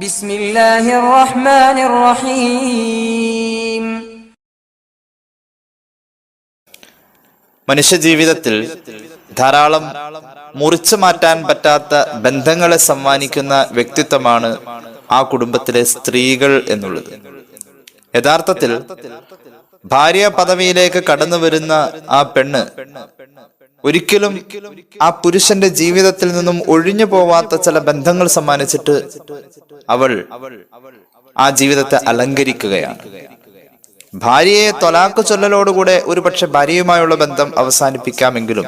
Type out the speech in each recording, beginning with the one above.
ബിസ്മില്ലാഹിർ റഹ്മാനിർ റഹീം മനുഷ്യജീവിതത്തിൽ ധാരാളം മുറിച്ചു മാറ്റാൻ പറ്റാത്ത ബന്ധങ്ങളെ സമ്മാനിക്കുന്ന വ്യക്തിത്വമാണ് ആ കുടുംബത്തിലെ സ്ത്രീകൾ എന്നുള്ളത്. യഥാർത്ഥത്തിൽ ഭാര്യ പദവിയിലേക്ക് കടന്നു വരുന്ന ആ പെണ്ണ് ഒരിക്കലും ആ പുരുഷന്റെ ജീവിതത്തിൽ നിന്നും ഒഴിഞ്ഞു പോവാത്ത ചില ബന്ധങ്ങൾ സമ്മാനിച്ചിട്ട് അവൾ ആ ജീവിതത്തെ അലങ്കരിക്കുകയാണ്. ഭാര്യയെ തൊലാക്ക് ചൊല്ലലോടുകൂടെ ഒരുപക്ഷെ ഭാര്യയുമായുള്ള ബന്ധം അവസാനിപ്പിക്കാമെങ്കിലും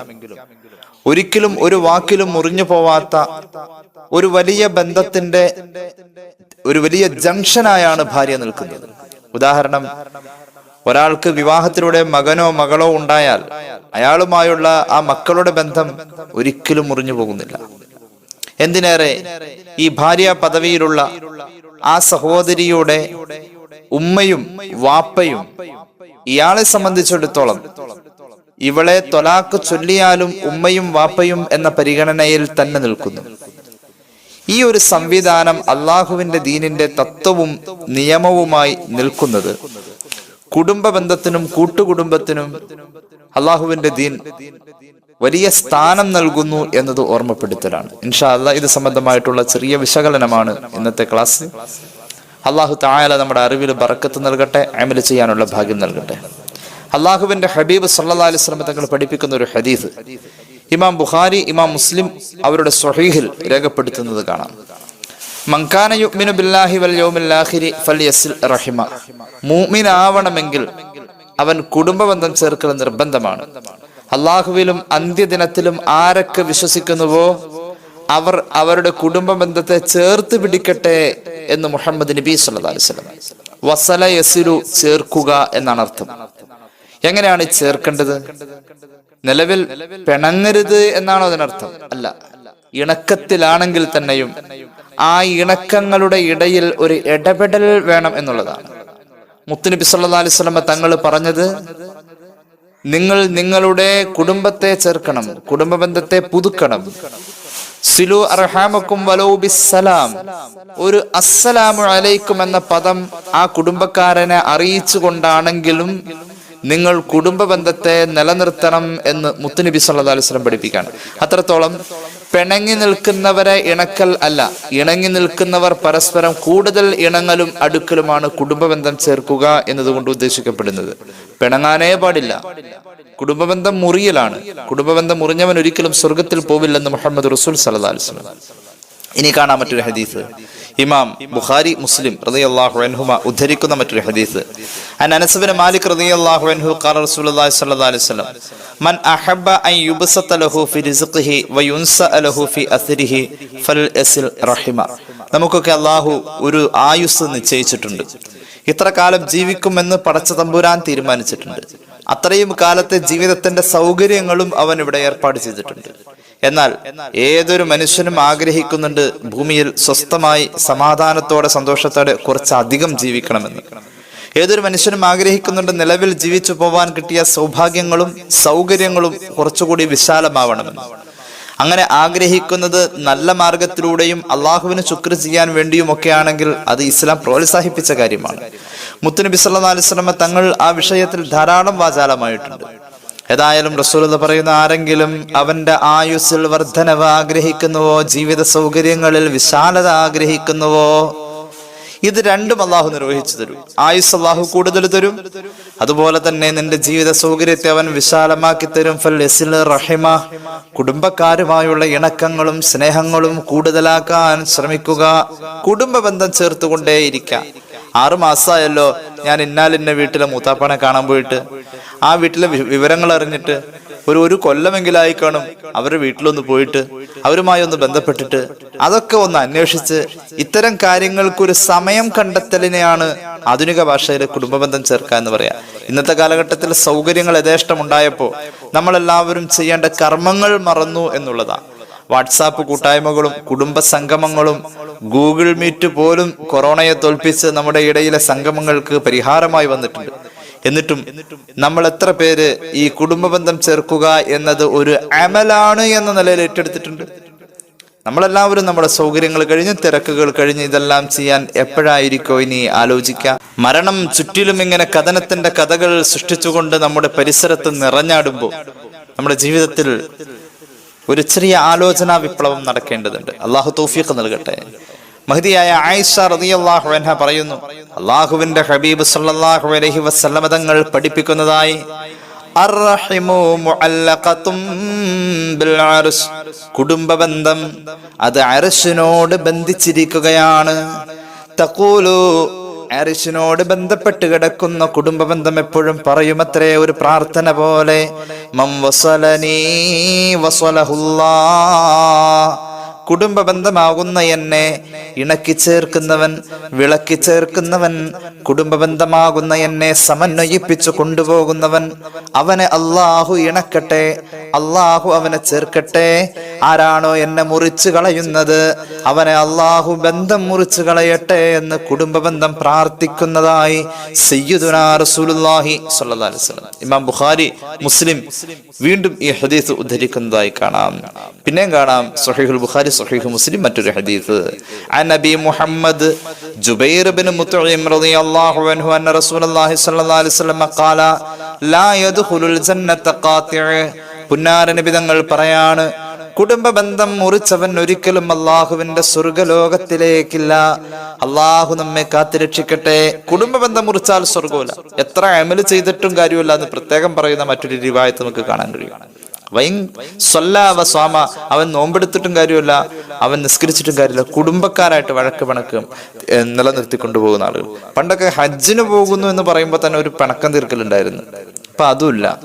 ഒരിക്കലും ഒരു വാക്കിലും മുറിഞ്ഞു പോവാത്ത ഒരു വലിയ ബന്ധത്തിന്റെ ഒരു വലിയ ജംഗ്ഷനായാണ് ഭാര്യ നിൽക്കുന്നത്. ഉദാഹരണം ഒരാൾക്ക് വിവാഹത്തിലൂടെ മകനോ മകളോ ഉണ്ടായാൽ അയാളുമായുള്ള ആ മക്കളുടെ ബന്ധം ഒരിക്കലും മുറിഞ്ഞു പോകുന്നില്ല. എന്തിനേറെ ഈ ഭാര്യ പദവിയിലുള്ള ആ സഹോദരിയുടെ ഉമ്മയും വാപ്പയും ഇയാളെ സംബന്ധിച്ചിടത്തോളം ഇവളെ തൊലാക്ക് ചൊല്ലിയാലും ഉമ്മയും വാപ്പയും എന്ന പരിഗണനയിൽ തന്നെ നിൽക്കുന്നു. ഈ ഒരു സംവിധാനം അള്ളാഹുവിന്റെ ദീനിന്റെ തത്വവും നിയമവുമായി നിൽക്കുന്നത് കുടുംബ ബന്ധത്തിനും കൂട്ടുകുടുംബത്തിനും അള്ളാഹുവിന്റെ ദീൻ വലിയ സ്ഥാനം നൽകുന്നു എന്നത് ഓർമ്മപ്പെടുത്തലാണ്. ഇൻഷാ അല്ല ഇത് സംബന്ധമായിട്ടുള്ള ചെറിയ വിശകലനമാണ് ഇന്നത്തെ ക്ലാസ്. അള്ളാഹു തായാല നമ്മുടെ അറിവിൽ ബറക്കത്ത് നൽകട്ടെ അമൽ ചെയ്യാനുള്ള ഭാഗ്യം നൽകട്ടെ. അള്ളാഹുവിന്റെ ഹബീബ് സല്ലാ സ്വലമ തങ്ങൾ പഠിപ്പിക്കുന്ന ഒരു ഹദീസ്. ഇമാം ബുഖാരി ഇമാം മുസ്ലിം അവരുടെ സ്വഹീഹിൽ രേഖപ്പെടുത്തുന്നത് കാണാം. മങ്കാന യുഗ്മിനു ബില്ലാഹി വൽ ആഖിരി ഫൽയസിൽ റഹിമ. മൂമിനാവണമെങ്കിൽ അവൻ കുടുംബബന്ധം ചേർക്കൽ നിർബന്ധമാണ്. അള്ളാഹുവിലും അന്ത്യദിനത്തിലും ആരൊക്കെ വിശ്വസിക്കുന്നുവോ അവർ അവരുടെ കുടുംബ ബന്ധത്തെ ചേർത്ത് പിടിക്കട്ടെ എന്ന് മുഹമ്മദ് നബി വസല്ലം വസല യസിലു ചേർക്കുക എന്നാണ് അർത്ഥം. എങ്ങനെയാണ് ചേർക്കേണ്ടത്? നിലവിൽ പിണങ്ങരുത് എന്നാണോ അതിനർത്ഥം? അല്ല. ഇണക്കത്തിലാണെങ്കിൽ തന്നെയും ആ ഇണക്കങ്ങളുടെ ഇടയിൽ ഒരു ഇടപെടൽ വേണം എന്നുള്ളതാണ്. മുത്തുനബി സല്ലല്ലാഹു അലൈഹി വസല്ലം തങ്ങൾ പറഞ്ഞത് നിങ്ങൾ നിങ്ങളുടെ കുടുംബത്തെ ചേർക്കണം കുടുംബ ബന്ധത്തെ പുതുക്കണം. സിലു അർഹാമക്കും വലോ ബിസ്സലാം. ഒരു അസ്സലാമു അലൈക്കും എന്ന പദം ആ കുടുംബക്കാരനെ അറിയിച്ചുകൊണ്ടാണെങ്കിലും നിങ്ങൾ കുടുംബ ബന്ധത്തെ നിലനിർത്തണം എന്ന് മുത്തുനബി സല്ലാ അലൈഹി വസല്ലം പഠിപ്പിക്കുകയാണ്. അത്രത്തോളം പിണങ്ങി നിൽക്കുന്നവരെ ഇണക്കൽ അല്ല. ഇണങ്ങി നിൽക്കുന്നവർ പരസ്പരം കൂടുതൽ ഇണങ്ങലും അടുക്കലുമാണ് കുടുംബബന്ധം ചേർക്കുക എന്നതുകൊണ്ട് ഉദ്ദേശിക്കപ്പെടുന്നത്. പിണങ്ങാനേ പാടില്ല. കുടുംബബന്ധം മുറിയലാണ്. കുടുംബബന്ധം മുറിഞ്ഞവൻ ഒരിക്കലും സ്വർഗത്തിൽ പോവില്ലെന്ന് മുഹമ്മദ് റസൂൽ സല്ലാ അലൈഹി വസല്ലം. ഇനി കാണാൻ മറ്റൊരു ഹദീസ്. ഇമാം ബുഖാരി മുസ്ലിം റളിയല്ലാഹു അൻഹുമ ഉദ്ധരിക്കുന്ന മറ്റൊരു ഹദീസ്. അൻ അനസ് ബിൻ മാലിക് റളിയല്ലാഹു അൻഹു ഖാല റസൂലുള്ളാഹി സ്വല്ലല്ലാഹു അലൈഹി വസല്ലം മൻ അഹബ്ബ അൻ യുബ്സത ലഹു ഫി റിസ്ഖിഹി വ ലഹു ഫി അസ്രിഹി ഫൽ യസിൽ റഹിമ. നമുക്കൊക്കെ അള്ളാഹു ഒരു ആയുസ് നിശ്ചയിച്ചിട്ടുണ്ട്. ഇത്ര കാലം ജീവിക്കുമെന്ന് പടച്ച തമ്പുരാൻ തീരുമാനിച്ചിട്ടുണ്ട്. അത്രയും കാലത്തെ ജീവിതത്തിന്റെ സൗകര്യങ്ങളും അവൻ ഇവിടെ ഏർപ്പാട് ചെയ്തിട്ടുണ്ട്. എന്നാൽ ഏതൊരു മനുഷ്യനും ആഗ്രഹിക്കുന്നുണ്ട് ഭൂമിയിൽ സ്വസ്ഥമായി സമാധാനത്തോടെ സന്തോഷത്തോടെ കുറച്ചധികം ജീവിക്കണമെന്ന്. ഏതൊരു മനുഷ്യനും ആഗ്രഹിക്കുന്നുണ്ട് നിലവിൽ ജീവിച്ചു പോവാൻ കിട്ടിയ സൗഭാഗ്യങ്ങളും സൗകര്യങ്ങളും കുറച്ചുകൂടി വിശാലമാവണമെന്ന്. അങ്ങനെ ആഗ്രഹിക്കുന്നത് നല്ല മാർഗത്തിലൂടെയും അള്ളാഹുവിന് ശുക്ർ ചെയ്യാൻ വേണ്ടിയും ഒക്കെയാണെങ്കിൽ അത് ഇസ്ലാം പ്രോത്സാഹിപ്പിച്ച കാര്യമാണ്. മുത്തുനബി സല്ലാ അലിസ്ലമ തങ്ങൾ ആ വിഷയത്തിൽ ധാരാളം വാചാലമായിട്ടുണ്ട്. ഏതായാലും എന്ന് പറയുന്ന ആരെങ്കിലും അവന്റെ ആയുസ്സിൽ വർധനവ് ആഗ്രഹിക്കുന്നുവോ ജീവിത സൗകര്യങ്ങളിൽ വിശാലത ആഗ്രഹിക്കുന്നുവോ ഇത് രണ്ടും അള്ളാഹു നിർവഹിച്ചു തരും. ആയുസ് അള്ളാഹു കൂടുതൽ തരും. അതുപോലെ തന്നെ നിന്റെ ജീവിത സൗകര്യത്തെ അവൻ വിശാലമാക്കി തരും. ഫൽ റഹിമ. കുടുംബക്കാരുമായുള്ള ഇണക്കങ്ങളും സ്നേഹങ്ങളും കൂടുതലാക്കാൻ ശ്രമിക്കുക. കുടുംബ ബന്ധം ചേർത്തുകൊണ്ടേയിരിക്കാം. ആറു മാസമായല്ലോ ഞാൻ ഇന്നാലിന്ന വീട്ടിലെ മൂത്താപ്പനെ കാണാൻ പോയിട്ട്. ആ വീട്ടിലെ വിവരങ്ങൾ അറിഞ്ഞിട്ട് ഒരു ഒരു കൊല്ലമെങ്കിലായി കാണും അവരുടെ വീട്ടിലൊന്ന് പോയിട്ട് അവരുമായി ഒന്ന് ബന്ധപ്പെട്ടിട്ട്. അതൊക്കെ ഒന്ന് അന്വേഷിച്ച് ഇത്തരം കാര്യങ്ങൾക്ക് ഒരു സമയം കണ്ടെത്തലിനെയാണ് ആധുനിക ഭാഷയിൽ കുടുംബബന്ധം ചേർക്കുക എന്ന് പറയാം. ഇന്നത്തെ കാലഘട്ടത്തിൽ സൗകര്യങ്ങൾ യഥേഷ്ടം ഉണ്ടായപ്പോൾ നമ്മളെല്ലാവരും ചെയ്യേണ്ട കർമ്മങ്ങൾ മറന്നു എന്നുള്ളതാണ് വാട്സാപ്പ് കൂട്ടായ്മകളും കുടുംബ സംഗമങ്ങളും ഗൂഗിൾ മീറ്റ് പോലും കൊറോണയെ തോൽപ്പിച്ച് നമ്മുടെ ഇടയിലെ സംഗമങ്ങൾക്ക് പരിഹാരമായി വന്നിട്ടുണ്ട്. എന്നിട്ടും നമ്മൾ എത്ര പേര് ഈ കുടുംബ ബന്ധം ചേർക്കുക എന്നത് ഒരു അമലാണ് എന്ന നിലയിൽ ഏറ്റെടുത്തിട്ടുണ്ട്. നമ്മളെല്ലാവരും നമ്മുടെ സൗകര്യങ്ങൾ കഴിഞ്ഞ് തിരക്കുകൾ കഴിഞ്ഞ് ഇതെല്ലാം ചെയ്യാൻ എപ്പോഴായിരിക്കോ ഇനി ആലോചിക്കാം. മരണം ചുറ്റിലും ഇങ്ങനെ കഥനത്തിന്റെ കഥകൾ സൃഷ്ടിച്ചുകൊണ്ട് നമ്മുടെ പരിസരത്ത് നിറഞ്ഞാടുമ്പോൾ നമ്മുടെ ജീവിതത്തിൽ ഒരു ചെറിയ ആലോചനാ വിപ്ലവം നടക്കേണ്ടതുണ്ട്. അള്ളാഹു തൗഫീഖ് നൽകട്ടെ. മഹതിയായ ആയിഷ റളിയല്ലാഹു അൻഹ പറയുന്നു അള്ളാഹുവിന്റെ ഹബീബ് സല്ലല്ലാഹു അലൈഹി വസല്ലമ തങ്ങൾ പഠിപ്പിക്കുന്നതായി കുടുംബ ബന്ധം അത് അരശിനോട് ബന്ധിച്ചിരിക്കുകയാണ്. അരിശിനോട് ബന്ധപ്പെട്ട് കിടക്കുന്ന കുടുംബ ബന്ധം എപ്പോഴും പറയുമത്രേ ഒരു പ്രാർത്ഥന പോലെ. മം വസലനീ വസലഹുല്ലാ. കുടുംബ ബന്ധമാകുന്ന എന്നെ ഇണക്കി ചേർക്കുന്നവൻ വിളക്കി ചേർക്കുന്നവൻ കുടുംബ ബന്ധമാകുന്ന എന്നെ സമന്വയിപ്പിച്ചു കൊണ്ടുപോകുന്നവൻ അവനെ അള്ളാഹു ഇണക്കട്ടെ അള്ളാഹു അവനെ ചേർക്കട്ടെ. ആരാണോ എന്നെ മുറിച്ചു കളയുന്നത് അവനെ അള്ളാഹു ബന്ധം മുറിച്ചു കളയട്ടെ എന്ന് കുടുംബ ബന്ധം പ്രാർത്ഥിക്കുന്നതായി സയ്യിദുനാ റസൂലുള്ളാഹി സ്വല്ലല്ലാഹി അലൈഹി വസല്ലം. ഇമാം ബുഖാരി മുസ്ലിം വീണ്ടും ഈ ഹദീസ് ഉദ്ധരിക്കുന്നതായി കാണാം. പിന്നെയും കാണാം സഹീഹുൽ ബുഖാരി സഹീഹ് മുസ്ലിം മറ്റൊരു ഹദീസ് عن ابي محمد جبير بن مطعم رضي الله عنه ان رسول الله صلى الله عليه وسلم قال لا يدخل الجنه قاطع പുന്നാര നബി തങ്ങൾ പറയാണ് കുടുംബ ബന്ധം മുറിച്ചവൻ ഒരിക്കലും അള്ളാഹുവിന്റെ സ്വർഗലോകത്തിലേക്കില്ല അള്ളാഹു നമ്മെ കാത്തുരക്ഷിക്കട്ടെ കുടുംബ ബന്ധം മുറിച്ചാൽ സ്വർഗമില്ല എത്ര അമല് ചെയ്തിട്ടും കാര്യമില്ല എന്ന് പ്രത്യേകം പറയുന്ന മറ്റൊരു രൂപായത്ത് നമുക്ക് കാണാൻ കഴിയും വൈൻ സ്വല്ലാവ സ്വാമ. അവൻ നോമ്പെടുത്തിട്ടും കാര്യമില്ല. അവൻ നിസ്കരിച്ചിട്ടും കാര്യമില്ല. കുടുംബക്കാരായിട്ട് വഴക്ക് പിണക്കും നിലനിർത്തി കൊണ്ടുപോകുന്ന ആളുകൾ. പണ്ടൊക്കെ ഹജ്ജിന് പോകുന്നു എന്ന് പറയുമ്പോൾ തന്നെ ഒരു പണക്കം തീർക്കലുണ്ടായിരുന്നു. ഇപ്പൊ അതുമില്ല.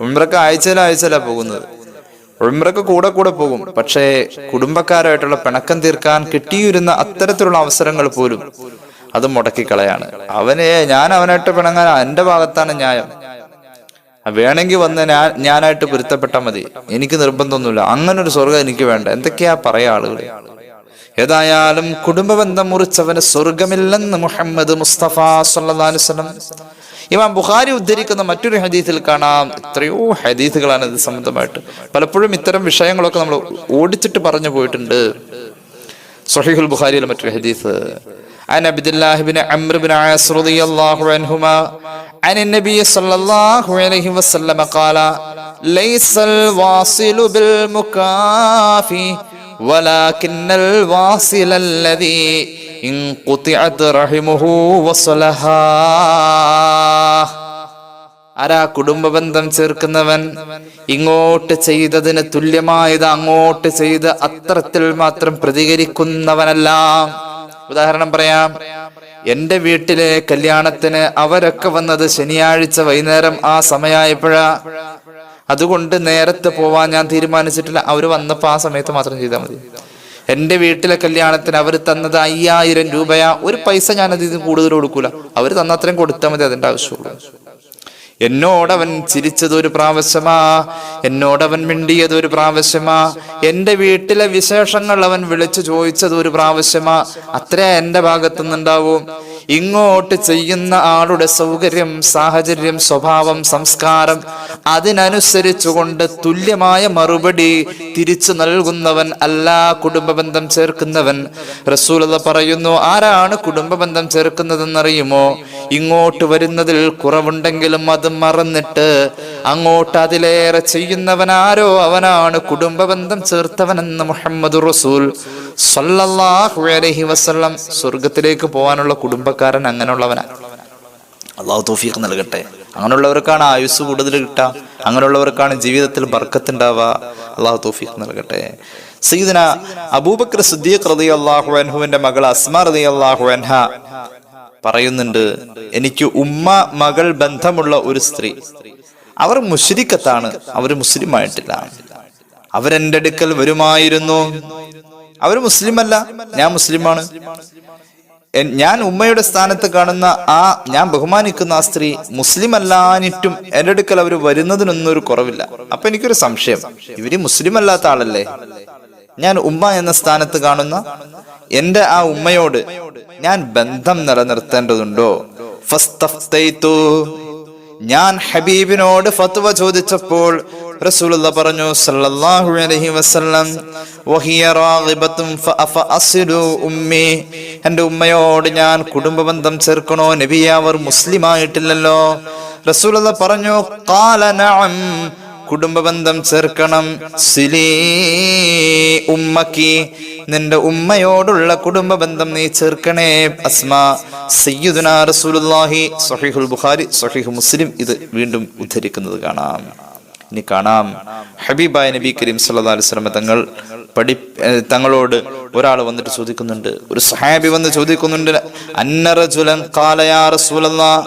ഉമ്രക്ക് ആഴ്ചയില ആഴ്ചയില പോകുന്നത്. ഉമ്രക്ക് കൂടെ കൂടെ പോകും. പക്ഷേ കുടുംബക്കാരായിട്ടുള്ള പിണക്കം തീർക്കാൻ കിട്ടിയിരുന്ന അത്തരത്തിലുള്ള അവസരങ്ങൾ പോലും അത് മുടക്കിക്കളയാണ്. അവനെ ഞാൻ അവനായിട്ട് പിണങ്ങാൻ എന്റെ ഭാഗത്താണ് ന്യായം. വേണമെങ്കിൽ വന്ന് ഞാൻ ഞാനായിട്ട് പൊരുത്തപ്പെട്ടാൽ മതി എനിക്ക് നിർബന്ധമൊന്നുമില്ല അങ്ങനെ ഒരു സ്വർഗം എനിക്ക് വേണ്ട എന്തൊക്കെയാ പറയാ ആളുകൾ ഏതായാലും കുടുംബ ബന്ധം മുറിച്ചവന് സ്വർഗമില്ലെന്ന് മുഹമ്മദ് മുസ്തഫ സല്ലല്ലാഹു അലൈഹി വസല്ലം ഇമാം ബുഖാരി ഉദ്ധരിക്കുന്ന മറ്റൊരു ഹദീസിൽ കാണാം എത്രയോ ഹദീസുകളാണ് ഇത് സംബന്ധമായിട്ട് പലപ്പോഴും ഇത്തരം വിഷയങ്ങളൊക്കെ നമ്മൾ ഓടിച്ചിട്ട് പറഞ്ഞു പോയിട്ടുണ്ട് സ്വഹീഹുൽ ബുഖാരിയിലെ മറ്റൊരു ഹദീസ് عن عبد الله بن عمرو بن عاص رضي الله عنهما عن النبي صلى الله عليه وسلم قال ليس الواصل بالمكافي ولكن الواصل الذي إن قطعت رحمه وصلها ആരാ കുടുംബ ബന്ധം ചേർക്കുന്നവൻ ഇങ്ങോട്ട് ചെയ്തതിന് തുല്യമായത് അങ്ങോട്ട് ചെയ്ത് അത്രത്തിൽ മാത്രം പ്രതികരിക്കുന്നവനല്ല ഉദാഹരണം പറയാം എന്റെ വീട്ടിലെ കല്യാണത്തിന് അവരൊക്കെ വന്നത് ശനിയാഴ്ച വൈകുന്നേരം ആ സമയമായപ്പോഴാ അതുകൊണ്ട് നേരത്തെ പോവാൻ ഞാൻ തീരുമാനിച്ചിട്ടില്ല. അവർ വന്നപ്പോ ആ സമയത്ത് മാത്രം ചെയ്താൽ മതി. എന്റെ വീട്ടിലെ കല്യാണത്തിന് അവർ തന്നത് അയ്യായിരം രൂപയാ. ഒരു പൈസ ഞാൻ അതിൽ കൂടുതൽ കൊടുക്കൂല. അവർ തന്ന അത്രയും കൊടുത്താൽ മതി അതിന്റെ ആവശ്യമുള്ളൂ. എന്നോടവൻ ചിരിച്ചത് ഒരു പ്രാവശ്യമാ എന്നോടവൻ മിണ്ടിയത് ഒരു പ്രാവശ്യമാ എന്റെ വീട്ടിലെ വിശേഷങ്ങൾ അവൻ വിളിച്ചു ചോദിച്ചത് ഒരു പ്രാവശ്യമാ. അത്രേ എന്റെ ഭാഗത്തുനിന്നുണ്ടാവും. ഇങ്ങോട്ട് ചെയ്യുന്ന ആളുടെ സൗകര്യം സാഹചര്യം സ്വഭാവം സംസ്കാരം അതിനനുസരിച്ചുകൊണ്ട് തുല്യമായ മറുപടി തിരിച്ചു നൽകുന്നവൻ അല്ല കുടുംബ ബന്ധം ചേർക്കുന്നവൻ. റസൂലത പറയുന്നു ആരാണ് കുടുംബ ബന്ധം ചേർക്കുന്നതെന്നറിയുമോ? ഇങ്ങോട്ട് വരുന്നതിൽ കുറവുണ്ടെങ്കിലും അത് മറന്നിട്ട് അങ്ങോട്ട് അതിലേറെ ചെയ്യുന്നവനാരോ അവനാണ് കുടുംബ ബന്ധം ചേർത്തവനെന്ന് മുഹമ്മദ് റസൂൽ സല്ലല്ലാഹു അലൈഹി വസല്ലം സ്വർഗത്തിലേക്ക് പോകാനുള്ള കുടുംബക്കാരൻ അങ്ങനെയുള്ളവനാണ് അള്ളാഹു തൗഫീഖ് നൽകട്ടെ. അങ്ങനെയുള്ളവർക്കാണ് ആയുസ് കൂടുതൽ കിട്ടുക അങ്ങനെയുള്ളവർക്കാണ് ജീവിതത്തിൽ ബർക്കത്തുണ്ടാവുക. അള്ളാഹു തൗഫീഖ് നൽകട്ടെ. സീദന അബൂബക്കർ സിദ്ദീഖ് റതി അള്ളാഹു അൻഹുവിന്റെ മകൾ അസ്മ റതി അള്ളാഹു അൻഹ പറയുന്നുണ്ട് എനിക്ക് ഉമ്മ മകൾ ബന്ധമുള്ള ഒരു സ്ത്രീ. അവർ മുഷരിക്കത്താണ് അവർ മുസ്ലിം ആയിട്ടില്ല അവരെന്റെ അടുക്കൽ വരുമായിരുന്നു. അവർ മുസ്ലിം അല്ല ഞാൻ മുസ്ലിമാണ്. ഞാൻ ഉമ്മയുടെ സ്ഥാനത്ത് കാണുന്ന ആ ഞാൻ ബഹുമാനിക്കുന്ന ആ സ്ത്രീ മുസ്ലിം അല്ലാനിട്ടും എന്റെ അടുക്കൽ അവർ വരുന്നതിനൊന്നും ഒരു കുറവില്ല. അപ്പൊ എനിക്കൊരു സംശയം. ഇവർ മുസ്ലിം അല്ലാത്ത ആളല്ലേ? ഞാൻ ഉമ്മ എന്ന സ്ഥാനത്ത് കാണുന്ന എന്റെ ആ ഉമ്മയോട് ഞാൻ ബന്ധം നിലനിർത്തേണ്ടതുണ്ടോ? ഫസ്തഫ്തൈതു. ഞാൻ ഹബീബിനോട് ഫത്വ ചോദിച്ചപ്പോൾ റസൂലുള്ള പറഞ്ഞു സല്ലല്ലാഹു അലൈഹി വസല്ലം വഹിയ ഉമ്മയോട് ഞാൻ കുടുംബ ബന്ധം ചേർക്കണോ? നബിയെ അവർ മുസ്ലിം ആയിട്ടില്ലല്ലോ റസൂലുള്ള പറഞ്ഞു ഖാല നഅം. കുടുംബബന്ധം ചേർക്കണം. സിലീ ഉമ്മക്ക് നിന്റെ ഉമ്മയോടുള്ള കുടുംബ ബന്ധം നീ ചേർക്കണേ. അസ്മ സയ്യുദുന റസൂലുള്ളാഹി. സ്വഹീഹുൽ ബുഖാരി സ്വഹീഹ് മുസ്ലിം ഇത് വീണ്ടും ഉദ്ധരിക്കുന്നത് കാണാം. ഇനി കാണാം. ഹബീബായ നബി കരീം സല്ലാ അലൈഹി വസല്ലം തങ്ങൾ പഠി തങ്ങളോട് ഒരാൾ വന്നിട്ട് ചോദിക്കുന്നുണ്ട്. ഒരു സഹാബി വന്ന് ചോദിക്കുന്നുണ്ട്. അന്നറജുലൻ ഖാല യാ റസൂലല്ലാഹ്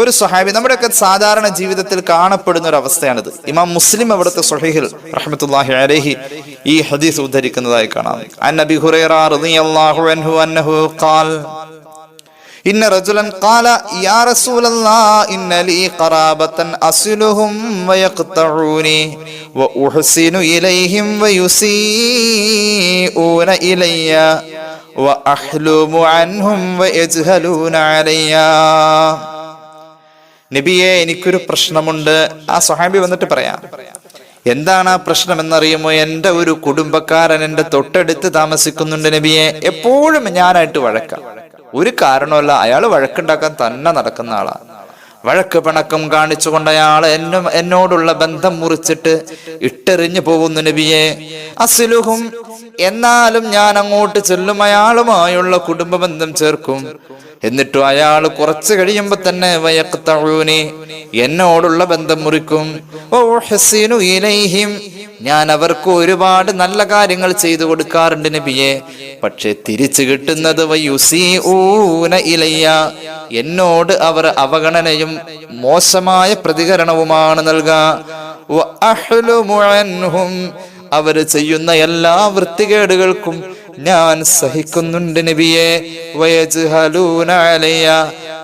ഒരു സഹാബി നമ്മുടെയൊക്കെ സാധാരണ ജീവിതത്തിൽ കാണപ്പെടുന്ന ഒരു അവസ്ഥയാണിത് ഇമാം മുസ്ലിം അവിടുത്തെ സുഹൈഹിൽ റഹ്മത്തുല്ലാഹി അലഹി ഈ ഹദീസ് ഉദ്ധരിക്കുന്നതായി കാണാം. അൻ നബി ഹുറൈറ റളിയല്ലാഹു അൻഹു അന്നഹു ഖാൽ ഇന്ന റജുലൻ ഖാല യാ റസൂലല്ലാ ഇന്ന ലീ ഖറാബതൻ അസ്ലുഹും വയഖ്തഊനി വഉഹ്സിനു ഇലൈഹിം വയുസീഊന ഇലയ്യ വഅഹ്ലുമു അൻഹും വയജ്ഹലൂന അലയ്യ. നബിയെ എനിക്കൊരു പ്രശ്നമുണ്ട്. ആ സ്വഹാബി വന്നിട്ട് പറയാം എന്താണ് ആ പ്രശ്നം എന്നറിയുമോ എന്റെ ഒരു കുടുംബക്കാരൻ എന്റെ തൊട്ടടുത്ത് താമസിക്കുന്നുണ്ട് നബിയെ. എപ്പോഴും ഞാനായിട്ട് വഴക്കാം. ഒരു കാരണമല്ല അയാൾ വഴക്കുണ്ടാക്കാൻ തന്നെ നടക്കുന്ന ആളാണ് വഴക്ക് പിണക്കം കാണിച്ചുകൊണ്ട് അയാൾ എന്നെ എന്നോടുള്ള ബന്ധം മുറിച്ചിട്ട് ഇട്ടെറിഞ്ഞു പോകുന്നു നബിയെ. അസിലുഹും എന്നാലും ഞാൻ അങ്ങോട്ട് ചെല്ലും അയാളുമായുള്ള കുടുംബ ബന്ധം ചേർക്കും. എന്നിട്ടും അയാൾ കുറച്ച് കഴിയുമ്പോ തന്നെ വയക്കത്തഴൂനി എന്നോടുള്ള ബന്ധം മുറിക്കും. ഓ ഹസീനു ഇലൈഹിം ഞാൻ അവർക്ക് ഒരുപാട് നല്ല കാര്യങ്ങൾ ചെയ്തു കൊടുക്കാറുണ്ട് നബിയെ. പക്ഷെ തിരിച്ചു കിട്ടുന്നത് ഇലയ്യ എന്നോട് അവർ അവഗണനയും മോശമായ പ്രതികരണവുമാണ് നൽകുക അവർ ചെയ്യുന്ന എല്ലാ വൃത്തികേടുകൾക്കും ഞാൻ സഹിക്കുന്നുണ്ട് നബിയെ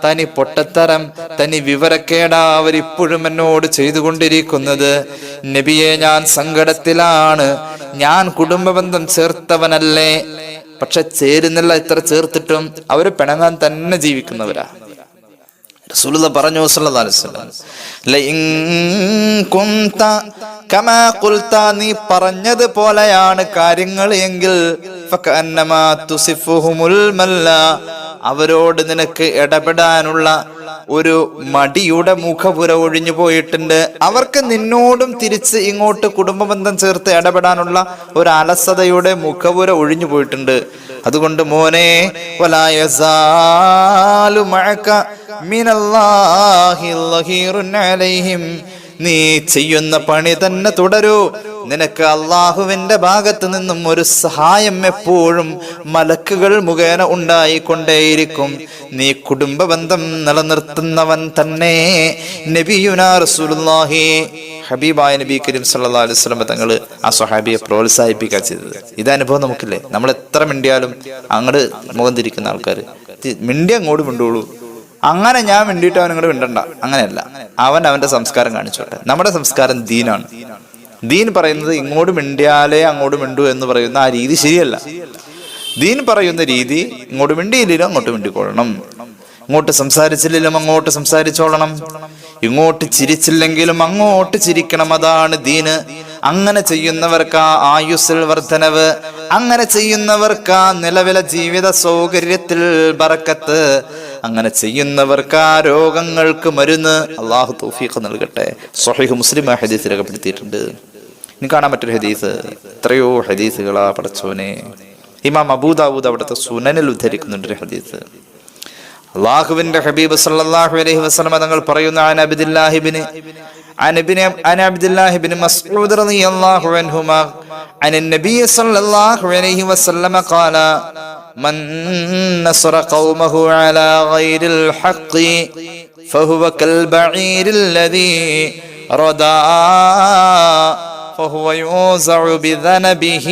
തനി പൊട്ടത്തരം തനി വിവരക്കേടാ അവരിപ്പോഴും എന്നോട് ചെയ്തുകൊണ്ടിരിക്കുന്നത്. നബിയെ ഞാൻ സങ്കടത്തിലാണ്. ഞാൻ കുടുംബബന്ധം ചേർത്തവനല്ലേ. പക്ഷെ ചേരുന്നില്ല ഇത്ര ചേർത്തിട്ടും അവർ പിണങ്ങാൻ തന്നെ ജീവിക്കുന്നവരാ. റസൂലുള്ള പറഞ്ഞു സല്ലല്ലാഹു അലൈഹി വസല്ലം ലഇൻ കുന്ത കമാ ഖുൽത നീ പറഞ്ഞത് പോലെയാണ് കാര്യങ്ങൾ എങ്കിൽ ഫകഅന്നമാ തുസിഫുഹുമുൽ മല്ല അവരോട് നിനക്ക് ഇടപെടാനുള്ള ഒരു മടിയുടെ മുഖപുര ഒഴിഞ്ഞു പോയിട്ടുണ്ട്. അവർക്ക് നിന്നോടും തിരിച്ച് ഇങ്ങോട്ട് കുടുംബബന്ധം ചേർത്ത് ഇടപെടാനുള്ള ഒരു അലസതയുടെ മുഖപുര ഒഴിഞ്ഞു പോയിട്ടുണ്ട്. അതുകൊണ്ട് മോനെ വലായസാലു നീ ചെയ്യുന്ന പണി തന്നെ തുടരൂ. നിനക്ക് അള്ളാഹുവിന്റെ ഭാഗത്ത് നിന്നും ഒരു സഹായം എപ്പോഴും മലക്കുകൾ മുഖേന ഉണ്ടായിക്കൊണ്ടേയിരിക്കും. നീ കുടുംബ ബന്ധം നിലനിർത്തുന്നവൻ തന്നെ. നബിയുനാ റസൂലുള്ളാഹി. ഹബീബായ നബി കരീം സല്ലല്ലാഹു അലൈഹി വസല്ലം തങ്ങൾ ആ സ്വഹാബിയെ പ്രോത്സാഹിപ്പിക്കുക ചെയ്തത്. ഇത് അനുഭവം നമുക്കില്ലേ? നമ്മൾ എത്ര മിണ്ടിയാലും അങ്ങോട്ട് മുഖം തിരിക്കുന്ന ആൾക്കാർ മിണ്ടി അങ്ങോട്ട് മിണ്ടുള്ളൂ അങ്ങനെ ഞാൻ മിണ്ടിയിട്ട് അവൻ ഇങ്ങോട്ട് മിണ്ടണ്ട. അങ്ങനെയല്ല. അവൻ അവന്റെ സംസ്കാരം കാണിച്ചോട്ടെ. നമ്മുടെ സംസ്കാരം ദീനാണ്. ദീൻ പറയുന്നത് ഇങ്ങോട്ട് മിണ്ടിയാലേ അങ്ങോട്ട് മിണ്ടു എന്ന് പറയുന്ന ആ രീതി ശരിയല്ല. ദീൻ പറയുന്ന രീതി ഇങ്ങോട്ട് മിണ്ടിയില്ലെങ്കിലും അങ്ങോട്ട് മിണ്ടിക്കൊള്ളണം. ഇങ്ങോട്ട് സംസാരിച്ചില്ലെങ്കിലും അങ്ങോട്ട് സംസാരിച്ചോളണം. ഇങ്ങോട്ട് ചിരിച്ചില്ലെങ്കിലും അങ്ങോട്ട് ചിരിക്കണം. അതാണ് ദീന്. അങ്ങനെ ചെയ്യുന്നവർക്ക് ആ ആയുസ്സിൽ വർധനവ്. അങ്ങനെ ചെയ്യുന്നവർക്ക് ആ നിലവിലെ ജീവിത സൗകര്യത്തിൽ ബറക്കത്ത്. അങ്ങനെ ചെയ്യുന്നവർക്ക് ആ രോഗങ്ങൾക്ക് മരുന്ന് അള്ളാഹു തൗഫീഖ് നൽകട്ടെ. സ്വഹീഹ് മുസ്ലിം ഹദീസ് രേഖപ്പെടുത്തിയിട്ടുണ്ട്. ഇനി കാണാൻ പറ്റൊരു ഹദീസ്. എത്രയോ ഹദീസുകളാ പടച്ചോനെ ഇമാം അബൂദാവൂദ് അവിടുത്തെ സുനനിൽ ഉദ്ധരിക്കുന്നുണ്ട് ഒരു ഹദീസ്. അള്ളാഹുവിന്റെ ഹബീബ് സല്ലല്ലാഹു അലൈഹി വസല്ലമ തങ്ങൾ പറയുന്ന അൻ അബ്ദുല്ലാഹിബ്ന് عن ابن عن عبد الله بن مسعود رضي الله عنهما عن النبي صلى الله عليه وسلم قال من نصر قومه على غير الحق فهو كالبعير الذي ردى فهو يوزع بذنبه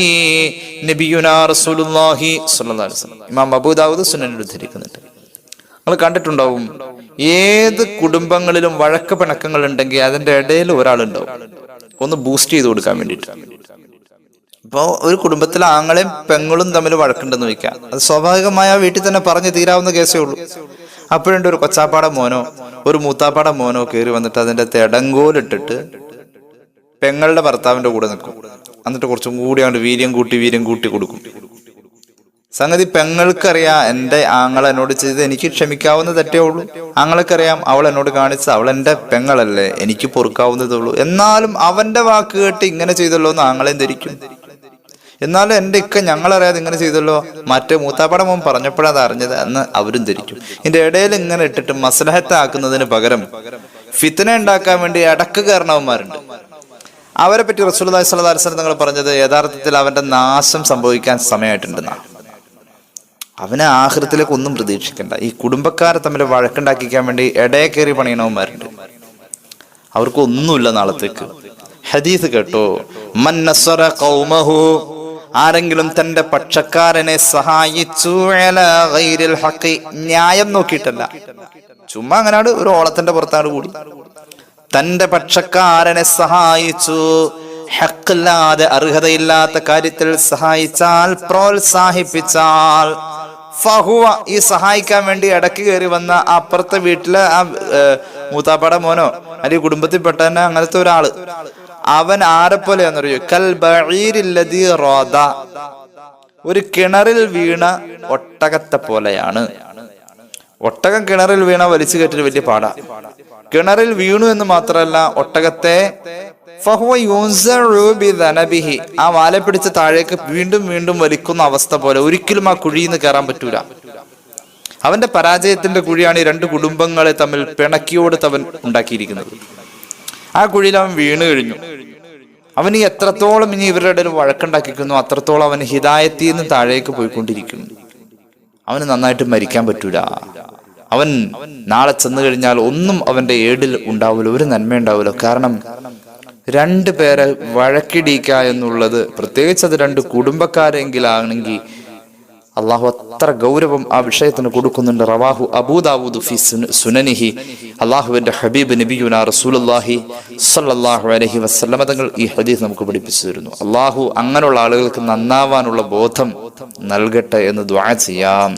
നബിയുനാ റസൂലുള്ളാഹി സ്വല്ലല്ലാഹു അലൈഹി വസല്ലം ഇമാം അബൂ ദാവൂദ് സുനനിൽ ഉദ്ധരിക്കുന്നുണ്ട് നമ്മൾ കണ്ടിട്ടുണ്ടാവും. ഏത് കുടുംബങ്ങളിലും വഴക്ക് പിണക്കങ്ങൾ ഉണ്ടെങ്കിൽ അതിന്റെ ഇടയിൽ ഒരാളുണ്ടാവും. ഒന്ന് ബൂസ്റ്റ് ചെയ്ത് കൊടുക്കാൻ വേണ്ടിട്ട് ഇപ്പോ ഒരു കുടുംബത്തിൽ ആങ്ങളെയും പെങ്ങളും തമ്മിൽ വഴക്കുണ്ടെന്ന് വെക്കാം അത് സ്വാഭാവികമായ വീട്ടിൽ തന്നെ പറഞ്ഞു തീരാവുന്ന കേസേ ഉള്ളൂ. അപ്പോഴുണ്ട് ഒരു കൊച്ചാപ്പാട മോനോ ഒരു മൂത്താപ്പാട മോനോ കയറി വന്നിട്ട് അതിന്റെ തെടങ്കോലിട്ടിട്ട് പെങ്ങളുടെ ഭർത്താവിന്റെ കൂടെ നിൽക്കും. എന്നിട്ട് കുറച്ചും കൂടി അങ്ങോട്ട് വീര്യം കൂട്ടി വീര്യം കൂട്ടി കൊടുക്കും. സംഗതി പെങ്ങൾക്കറിയാം. എന്റെ ആങ്ങൾ എന്നോട് ചെയ്ത് എനിക്ക് ക്ഷമിക്കാവുന്ന തെറ്റേ ഉള്ളൂ. ആങ്ങൾക്കറിയാം അവൾ എന്നോട് കാണിച്ച അവൾ എന്റെ പെങ്ങളല്ലേ എനിക്ക് പൊറുക്കാവുന്നതേ ഉള്ളൂ. എന്നാലും അവന്റെ വാക്ക് കേട്ട് ഇങ്ങനെ ചെയ്തല്ലോ എന്ന് ആങ്ങളെയും ധരിക്കും എന്നാലും എന്റെ ഇക്ക ഞങ്ങളറിയാതെ ഇങ്ങനെ ചെയ്തല്ലോ. മറ്റേ മൂത്താപ്പട മോൻ പറഞ്ഞപ്പോഴത് അറിഞ്ഞത്. എന്ന് അവരും ധരിക്കും. ഇതിന്റെ ഇടയിൽ ഇങ്ങനെ ഇട്ടിട്ട് മസലഹത്താക്കുന്നതിന് പകരം ഫിത്തന ഉണ്ടാക്കാൻ വേണ്ടി അടക്ക് കാരണവന്മാരുണ്ട് അവരെ പറ്റി അലൈഹി സ്വലാസ്ലം തങ്ങൾ പറഞ്ഞത് യഥാർത്ഥത്തിൽ അവന്റെ നാശം സംഭവിക്കാൻ സമയമായിട്ടുണ്ടെന്നാണ്. അവനെ ആഹൃത്തിലേക്ക് ഒന്നും പ്രതീക്ഷിക്കണ്ട. ഈ കുടുംബക്കാരെ തമ്മിൽ വഴക്കുണ്ടാക്കിക്കാൻ വേണ്ടി ഇടയെ കയറി പണിയണവന്മാരുണ്ട് അവർക്ക് ഒന്നുമില്ല നാളത്തേക്ക്. ഹദീസ് കേട്ടോ മന്നസ്വര കൗമഹു ആരെങ്കിലും തന്റെ പക്ഷക്കാരനെ സഹായിച്ചു ന്യായം നോക്കിയിട്ടല്ല. ചുമ്മാ അങ്ങനാട് ഒരു ഓളത്തിന്റെ പുറത്താണ് കൂടി. തന്റെ പക്ഷക്കാരനെ സഹായിച്ചു ഹക്കില്ലാതെ അർഹതയില്ലാത്ത കാര്യത്തിൽ സഹായിച്ചാൽ പ്രോത്സാഹിപ്പിച്ചാൽ ഫഹുവ ഈ സഹായിക്കാൻ വേണ്ടി ഇടയ്ക്ക് കയറി വന്ന അപ്പുറത്തെ വീട്ടിലെ ആ മൂത്താപ്പാടെ മോനോ അല്ലെങ്കിൽ കുടുംബത്തിൽപ്പെട്ട തന്നെ അങ്ങനത്തെ ഒരാൾ. അവൻ ആരെ പോലെയാണെന്നറിയോ? കൽ ഒരു കിണറിൽ വീണ ഒട്ടകത്തെ പോലെയാണ്. ഒട്ടകം കിണറിൽ വീണ വലിച്ചു കയറ്റൽ വലിയ പാടാ. കിണറിൽ വീണു എന്ന് മാത്രമല്ല ഒട്ടകത്തെ ഫഹുവ ആ വാല പിടിച്ച താഴേക്ക് വീണ്ടും വീണ്ടും വലിക്കുന്ന അവസ്ഥ പോലെ ഒരിക്കലും ആ കുഴിയിൽ നിന്ന് കയറാൻ പറ്റൂല. അവന്റെ പരാജയത്തിന്റെ കുഴിയാണ് ഈ രണ്ട് കുടുംബങ്ങളെ തമ്മിൽ പിണക്കിയോട് അവൻ ഉണ്ടാക്കിയിരിക്കുന്നത്. ആ കുഴിയിൽ അവൻ വീണ് കഴിഞ്ഞു. അവൻ ഈ എത്രത്തോളം ഇനി ഇവരുടെ ഇടയിൽ വഴക്കുണ്ടാക്കിക്കുന്നു അത്രത്തോളം അവൻ ഹിതായത്തിൽ നിന്ന് താഴേക്ക് പോയിക്കൊണ്ടിരിക്കുന്നു. അവന് നന്നായിട്ട് മരിക്കാൻ പറ്റൂല. അവൻ നാളെ ചെന്നു കഴിഞ്ഞാൽ ഒന്നും അവന്റെ ഏടിൽ ഉണ്ടാവില്ല ഒരു നന്മ ഉണ്ടാവില്ല കാരണം രണ്ടു പേരെ വഴക്കിടിക്കുക എന്നുള്ളത് പ്രത്യേകിച്ച് അത് രണ്ട് കുടുംബക്കാരെങ്കിലാണെങ്കിൽ അള്ളാഹു അത്ര ഗൗരവം ആ വിഷയത്തിന് കൊടുക്കുന്നുണ്ട്. റവാഹു അബൂദാവൂദ് ഫി സുന- സുനനിഹി. അള്ളാഹുവിന്റെ ഹബീബ് നബിയുന റസൂലുള്ളാഹി സല്ലാഹു അലൈഹി വസല്ലമ തങ്ങൾ ഈ ഹദീസ് നമുക്ക് പഠിപ്പിച്ചു തരുന്നു. അള്ളാഹു അങ്ങനെയുള്ള ആളുകൾക്ക് നന്നാവാനുള്ള ബോധം നൽകട്ടെ എന്ന് ദ്വാ ചെയ്യാം.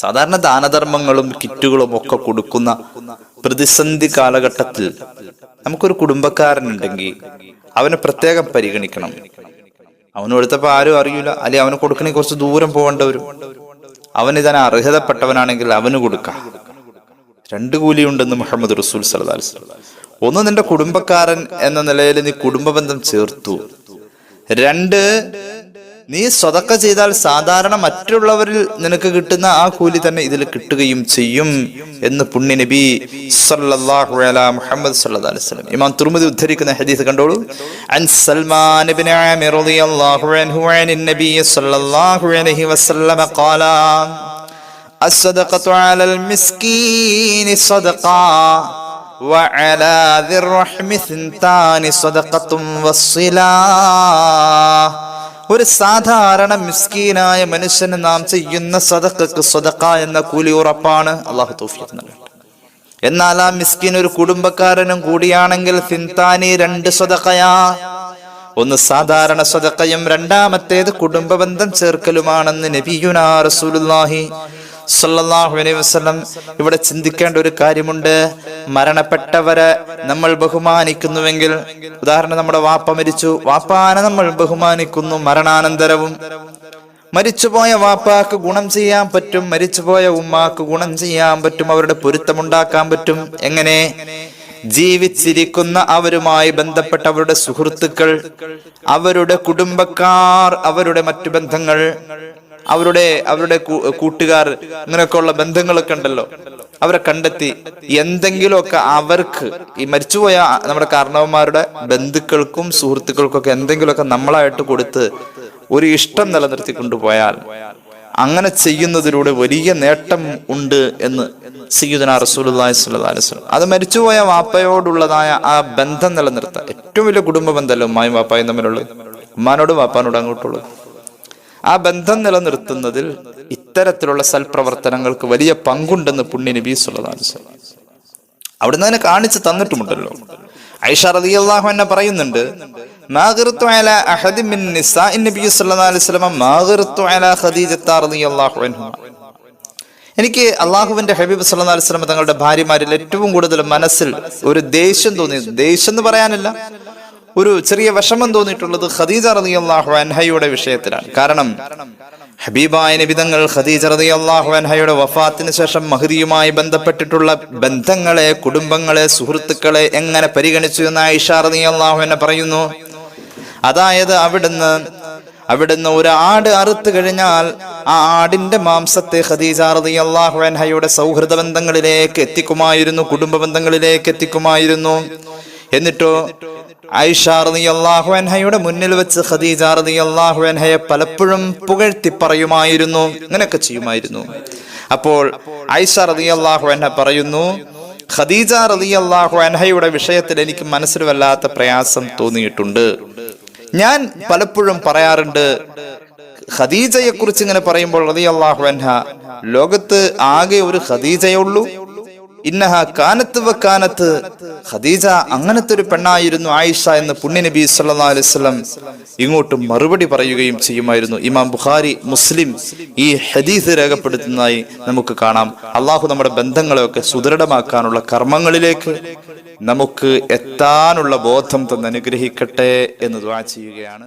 സാധാരണ ദാനധർമ്മങ്ങളും കിറ്റുകളും ഒക്കെ കൊടുക്കുന്ന പ്രതിസന്ധി കാലഘട്ടത്തിൽ നമുക്കൊരു കുടുംബക്കാരൻ ഉണ്ടെങ്കിൽ അവനെ പ്രത്യേകം പരിഗണിക്കണം. അവന് കൊടുത്തപ്പോ ആരും അറിയില്ല അല്ലെ അവന് കൊടുക്കണേ കുറച്ച് ദൂരം പോകേണ്ട വരും അവന് ഇതിനെ അർഹതപ്പെട്ടവനാണെങ്കിൽ അവന് കൊടുക്കാം. രണ്ട് കൂലിയുണ്ടെന്ന് മുഹമ്മദ് റസൂൽ സലദാൽ ഒന്ന് നിന്റെ കുടുംബക്കാരൻ എന്ന നിലയിൽ നീ കുടുംബബന്ധം ചേർത്തു. രണ്ട് നീ സ്വതക്ക ചെയ്താൽ സാധാരണ മറ്റുള്ളവരിൽ നിനക്ക് കിട്ടുന്ന ആ കൂലി തന്നെ ഇതിൽ കിട്ടുകയും ചെയ്യും എന്ന് പുണ്യ നബി സല്ലല്ലാഹു അലാ മുഹമ്മദ് സല്ലല്ലാഹു അലൈഹി വസല്ലം ഇമാം തുർമുദി ഉദ്ധരിക്കുന്ന ഹദീസ് കണ്ടോളൂ അൻ സൽമാൻ ഇബ്നു ആമിർ റളിയല്ലാഹു അൻഹു അൻ നബി സല്ലല്ലാഹു അലൈഹി വസല്ലം ഖാല الصدقة على المسكين صدقة وعلى ذي الرحم ثنتان صدقة والصلاة ഒരു സാധാരണ മിസ്കീനായ മനുഷ്യന് നാം ചെയ്യുന്ന സദക്കക്ക് സ്വതക്ക എന്ന കൂലി ഉറപ്പാണ്. അള്ളാഹു തൗഫീഖ് നൽകട്ടെ. എന്നാൽ ആ മിസ്കിൻ ഒരു കുടുംബക്കാരനും കൂടിയാണെങ്കിൽ സിന്താനി രണ്ട് സ്വതക്കയാ ഒന്ന് സാധാരണ സ്വതക്കയും രണ്ടാമത്തേത് കുടുംബബന്ധം ചേർക്കലുമാണെന്ന് നബിയുനാ റസൂലുള്ളാഹി സല്ലല്ലാഹു അലൈഹി വസല്ലം ഇവിടെ ചിന്തിക്കേണ്ട ഒരു കാര്യമുണ്ട്. മരണപ്പെട്ടവരെ നമ്മൾ ബഹുമാനിക്കുന്നുവെങ്കിൽ ഉദാഹരണം നമ്മുടെ വാപ്പ മരിച്ചു. വാപ്പാനെ നമ്മൾ ബഹുമാനിക്കുന്നു മരണാനന്തരവും. മരിച്ചുപോയ വാപ്പാക്ക് ഗുണം ചെയ്യാൻ പറ്റും മരിച്ചുപോയ ഉമ്മാക്ക് ഗുണം ചെയ്യാൻ പറ്റും അവരുടെ പൊരുത്തമുണ്ടാക്കാൻ പറ്റും. എങ്ങനെ? ജീവിച്ചിരിക്കുന്ന അവരുമായി ബന്ധപ്പെട്ട അവരുടെ സുഹൃത്തുക്കൾ അവരുടെ കുടുംബക്കാർ അവരുടെ മറ്റു ബന്ധങ്ങൾ. അവരുടെ അവരുടെ കൂട്ടുകാർ ഇങ്ങനെയൊക്കെയുള്ള ബന്ധങ്ങളൊക്കെ ഉണ്ടല്ലോ. അവരെ കണ്ടെത്തി. എന്തെങ്കിലുമൊക്കെ അവർക്ക് ഈ മരിച്ചുപോയ നമ്മുടെ കാരണവന്മാരുടെ ബന്ധുക്കൾക്കും സുഹൃത്തുക്കൾക്കും ഒക്കെ എന്തെങ്കിലുമൊക്കെ നമ്മളായിട്ട് കൊടുത്ത് ഒരു ഇഷ്ടം നിലനിർത്തി കൊണ്ടുപോയാൽ അങ്ങനെ ചെയ്യുന്നതിലൂടെ വലിയ നേട്ടം ഉണ്ട് എന്ന് സ്വല്ലല്ലാഹു അലൈഹി വസല്ലം. അത് മരിച്ചുപോയ വാപ്പയോടുള്ളതായ ആ ബന്ധം നിലനിർത്താൻ. ഏറ്റവും വലിയ കുടുംബ ബന്ധമല്ലോ ഉമ്മായും വാപ്പായും തമ്മിലുള്ളത്? ഉമ്മാനോടും വാപ്പാനോടും അങ്ങോട്ടുള്ളത്. ആ ബന്ധം നിലനിർത്തുന്നതിൽ ഇത്തരത്തിലുള്ള സൽപ്രവർത്തനങ്ങൾക്ക് വലിയ പങ്കുണ്ടെന്ന് പുണ്യ നബി വസല്ലം അവിടുന്ന് അതിനെ കാണിച്ചു തന്നിട്ടുമുണ്ടല്ലോ. ഐഷ പറയുന്നുണ്ട് അലാ ഖദീജത്ത റളിയല്ലാഹു അൻഹ എനിക്ക് അള്ളാഹുവിന്റെ ഹബീബ് സല്ലല്ലാഹു അലൈഹി വസല്ലം തങ്ങളുടെ ഭാര്യമാരിൽ ഏറ്റവും കൂടുതൽ മനസ്സിൽ ഒരു ദേഷ്യം തോന്നി ദേഷ്യം എന്ന് പറയാനില്ല ഒരു ചെറിയ വിഷമം തോന്നിയിട്ടുള്ളത് ഖദീജ അള്ളാഹു അൻഹയുടെ വിഷയത്തിലാണ്. കാരണം ഹബീബായ നബിതങ്ങൾ ഖദീജ അള്ളാഹു അൻഹയുടെ വഫാത്തിന് ശേഷം മഹദിയുമായി ബന്ധപ്പെട്ടിട്ടുള്ള ബന്ധങ്ങളെ കുടുംബങ്ങളെ സുഹൃത്തുക്കളെ എങ്ങനെ പരിഗണിച്ചു എന്ന് ആയിഷ അള്ളാഹു എന്നെ പറയുന്നു അതായത് അവിടുന്ന് അവിടുന്ന് ഒരു ആട് അറുത്തു കഴിഞ്ഞാൽ ആ ആടിന്റെ മാംസത്തെ ഖദീജ അള്ളാഹു അൻഹയുടെ സൗഹൃദ ബന്ധങ്ങളിലേക്ക് എത്തിക്കുമായിരുന്നു കുടുംബ ബന്ധങ്ങളിലേക്ക് എത്തിക്കുമായിരുന്നു. എന്നിട്ടോ ഐഷ റളിയല്ലാഹു അൻഹയുടെ മുന്നിൽ വെച്ച് ഖദീജ റളിയല്ലാഹു അൻഹയെ പലപ്പോഴും പുകഴ്ത്തി പറയുമായിരുന്നു. അങ്ങനെയൊക്കെ ചെയ്യുമായിരുന്നു. അപ്പോൾ ഐഷ അൻഹ പറയുന്നു ഖദീജ അൻഹയുടെ വിഷയത്തിൽ എനിക്ക് മനസ്സിൽ വല്ലാത്ത പ്രയാസം തോന്നിയിട്ടുണ്ട്. ഞാൻ പലപ്പോഴും പറയാറുണ്ട് ഖദീജയെ കുറിച്ച് ഇങ്ങനെ പറയുമ്പോൾ റളിയല്ലാഹു അൻഹ ലോകത്ത് ആകെ ഒരു ഖദീജയേ ഉള്ളൂ. ഇന്നഹ കാനത്ത് വക്കാനത്ത് ഖദീജ അങ്ങനത്തെ ഒരു പെണ്ണായിരുന്നു ആയിഷ എന്ന് പുണ്യ നബി സല്ലല്ലാഹു അലൈഹി വസല്ലം ഇങ്ങോട്ട് മറുപടി പറയുകയും ചെയ്യുമായിരുന്നു. ഇമാം ബുഖാരി മുസ്ലിം ഈ ഹദീസ് രേഖപ്പെടുത്തുന്നതായി നമുക്ക് കാണാം. അള്ളാഹു നമ്മുടെ ബന്ധങ്ങളെയൊക്കെ സുദൃഢമാക്കാനുള്ള കർമ്മങ്ങളിലേക്ക് നമുക്ക് എത്താനുള്ള ബോധം തന്നനുഗ്രഹിക്കട്ടെ എന്ന് ദ്വാ ചെയ്യുകയാണ്.